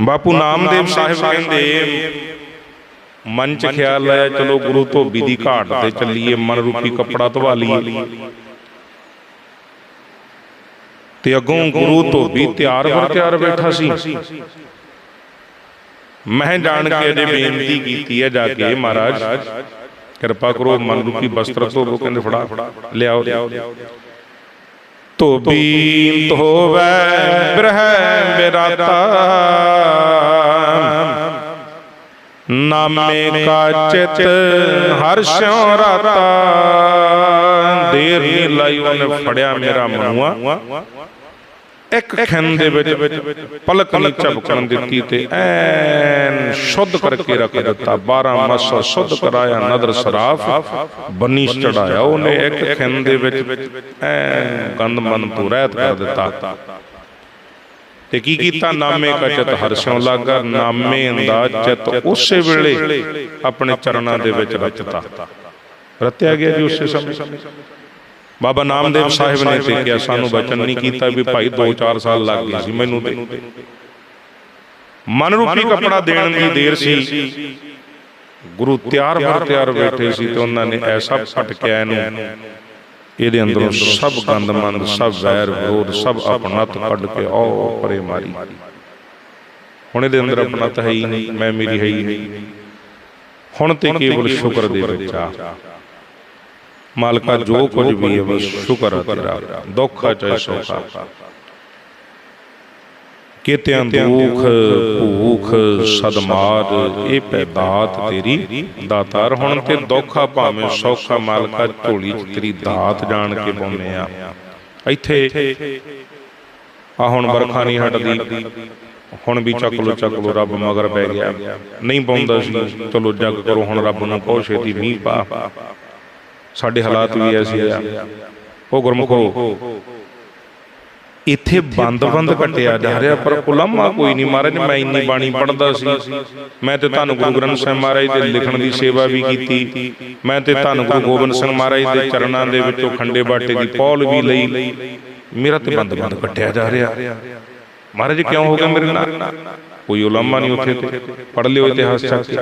ਬਾਪੂ ਨਾਮਦੇਵ ਸਾਹਿਬ ਕਹਿੰਦੇ ਮਨ ਚ ਖਿਆਲ ਆਇਆ ਚਲੋ ਗੁਰੂ ਧੋਬੀ ਦੀ ਘਾਟ ਤੇ ਚੱਲੀਏ ਮਨ ਰੂਪੀ ਕੱਪੜਾ ਧਵਾ ਲਈਏ। ਤੇ ਅੱਗੋਂ ਗੁਰੂ ਧੋਬੀ ਤਿਆਰ ਵਰ ਤਿਆਰ ਬੈਠਾ ਸੀ। ਮੈਂ ਜਾਣ ਕੇ ਅਜੇ ਬੇਨਤੀ ਕੀਤੀ ਹੈ ਜਾ ਕੇ ਮਹਾਰਾਜ ਕਿਰਪਾ ਕਰੋ ਮਨ ਰੂਪੀ ਬਸਤਰ ਧੋਵੋ ਕਹਿੰਦੇ ਫੜਾ ਲਿਆਓ। ਧੋਬੀ ਧੋਵੈ ਬ੍ਰਹ ਬਿਰਾਤਾ ਨਾਮੇ ਕਾ ਚਿਤ ਹਰਸ਼ੋਂ ਰਾਤਾ। ਦੇਰ ਨਹੀਂ ਲਾਈ ਫੜਿਆ ਮੇਰਾ ਮਨੂਆ ਇੱਕ ਖੰਨ ਦੇ ਵਿੱਚ ਪਲਕ ਨਹੀਂ ਝਪਕਣ ਦਿੱਤੀ ਤੇ ਐਨ ਸ਼ੁੱਧ ਕਰਕੇ ਰੱਖ ਦਿੱਤਾ। 12 ਮਾਸਾ ਸ਼ੁੱਧ ਕਰਾਇਆ ਨਦਰ ਸਰਾਫ ਬੰਨੀ ਚੜਾਇਆ। ਉਹਨੇ ਇੱਕ ਖੰਨ ਦੇ ਵਿੱਚ ਐਨ ਗੰਦ ਮਨ ਤੋਂ ਰਹਿਤ ਕਰ ਦਿੱਤਾ। ਤੇ ਕੀ ਕੀਤਾ? ਨਾਮੇ ਕਾ ਚਿਤ ਹਰਸ਼ੋਂ ਲਾਗਾ ਨਾਮੇ ਦਾ ਚਿਤ ਉਸੇ ਵੇਲੇ ਆਪਣੇ ਚਰਨਾਂ ਦੇ ਵਿੱਚ ਰਚਤਾ ਰਤਿਆ ਗਿਆ ਜੀ ਉਸੇ ਸਮੇਂ। ਬਾਬਾ ਨਾਮਦੇਵ ਸਾਹਿਬ ਨੇ ਤੇ ਕਿਹਾ ਸਾਨੂੰ ਬਚਨ ਨਹੀਂ ਕੀਤਾ ਵੀ ਭਾਈ 2-4 ਸਾਲ ਲੱਗ ਗਏ ਸੀ ਮੈਨੂੰ ਤੇ। ਮਨ ਰੂਪੀ ਕਪੜਾ ਦੇਣ ਦੀ ਦੇਰ ਸੀ। ਗੁਰੂ ਤਿਆਰ ਬਰ ਤਿਆਰ ਬੈਠੇ ਸੀ ਤੇ ਉਹਨਾਂ ਨੇ ਐਸਾ ਫਟਕਿਆ ਇਹਨੂੰ। ਇਹਦੇ ਅੰਦਰੋਂ ਸਭ ਗੰਦਮੰਦ ਸਭ ਵੈਰ ਵਿਰੋਧ ਸਭ ਆਪਣਤ ਕੱਢ ਕੇ ਉਹ ਪਰੇ ਮਾਰੀ। ਹੁਣ ਇਹਦੇ ਅੰਦਰ ਆਪਣਤ ਹੈ ਹੀ ਨਹੀਂ ਮੈਂ ਮੇਰੀ ਹੈ ਹੀ ਨਹੀਂ। ਹੁਣ ਤੇ ਕੇਵਲ ਸ਼ੁਕਰ ਦੇ ਵਿੱਚ ਆ। ਮਾਲਕਾ ਜੋ ਕੁਝ ਵੀ ਹੈ ਬਸ ਸ਼ੁਕਰ ਹੈ ਤੇਰਾ। ਦੁੱਖ ਹੈ ਚਾਹੇ ਸੁੱਖ। ਹੈ ਕਿਤਿਆਂ ਦੁੱਖ ਭੂਖ ਸਦਮਾਦ ਇਹ ਪੈਦਾਤ ਤੇਰੀ। ਦਾਤਾਰ ਹੁਣ ਤੇ ਦੁੱਖਾ ਭਾਵੇਂ ਸੌਖਾ ਮਾਲਕਾ ਝੋਲੀ ਚ ਤੇਰੀ ਦਾਤ ਜਾਣ ਕੇ ਪਾਉਨੇ ਆ। ਇੱਥੇ ਆ ਹੁਣ ਵਰਖਾ ਨਹੀਂ ਹਟਦੀ। ਹੁਣ ਵੀ ਚੱਕ ਲੋ ਚੱਕ ਲੋ ਰੱਬ ਮਗਰ ਪੈ ਗਿਆ। ਨਹੀਂ ਪਾਉਂਦਾ ਸੀ। ਚਲੋ ਜੱਗ ਕਰੋ ਹੁਣ ਰੱਬ ਨੂੰ ਕਹੋ ਛੇਤੀ ਮੀਂਹ ਪਾ। ਸਾਡੇ ਹਾਲਾਤ ਵੀ ਐਸੇ ਆ। ਉਹ ਗੁਰਮੁਖੋ ਇੱਥੇ ਬੰਦ-ਬੰਦ ਕੱਟਿਆ ਜਾ ਰਿਹਾ ਪਰ ਉਲਮਾ ਕੋਈ ਨਹੀਂ। ਮਹਾਰਾਜ ਮੈਂ ਇੰਨੀ ਬਾਣੀ ਪੜ੍ਹਦਾ ਸੀ। ਮੈਂ ਤੇ ਧੰਨ ਗੁਰੂ ਗ੍ਰੰਥ ਸਾਹਿਬ ਮਹਾਰਾਜ ਦੇ ਲਿਖਣ ਦੀ ਸੇਵਾ ਵੀ ਕੀਤੀ। ਮੈਂ ਤੇ ਧੰਨ ਗੁਰੂ ਗੋਬਿੰਦ ਸਿੰਘ ਮਹਾਰਾਜ ਦੇ ਚਰਨਾਂ ਦੇ ਵਿੱਚੋਂ ਖੰਡੇ ਬਾਟੇ ਦੀ ਪੌਲ ਵੀ ਲਈ। ਮੇਰਾ ਤੇ ਬੰਦ-ਬੰਦ ਕੱਟਿਆ ਜਾ ਰਿਹਾ। ਮਹਾਰਾਜ ਕਿਉਂ ਹੋ ਗਿਆ ਮੇਰੇ ਨਾਲ? ਕੋਈ ਉਲਮਾ ਨਹੀਂ ਉੱਥੇ ਤੇ। ਪੜ੍ਹ ਲਿਓ ਇਤਿਹਾਸ ਚੱਕ ਕੇ।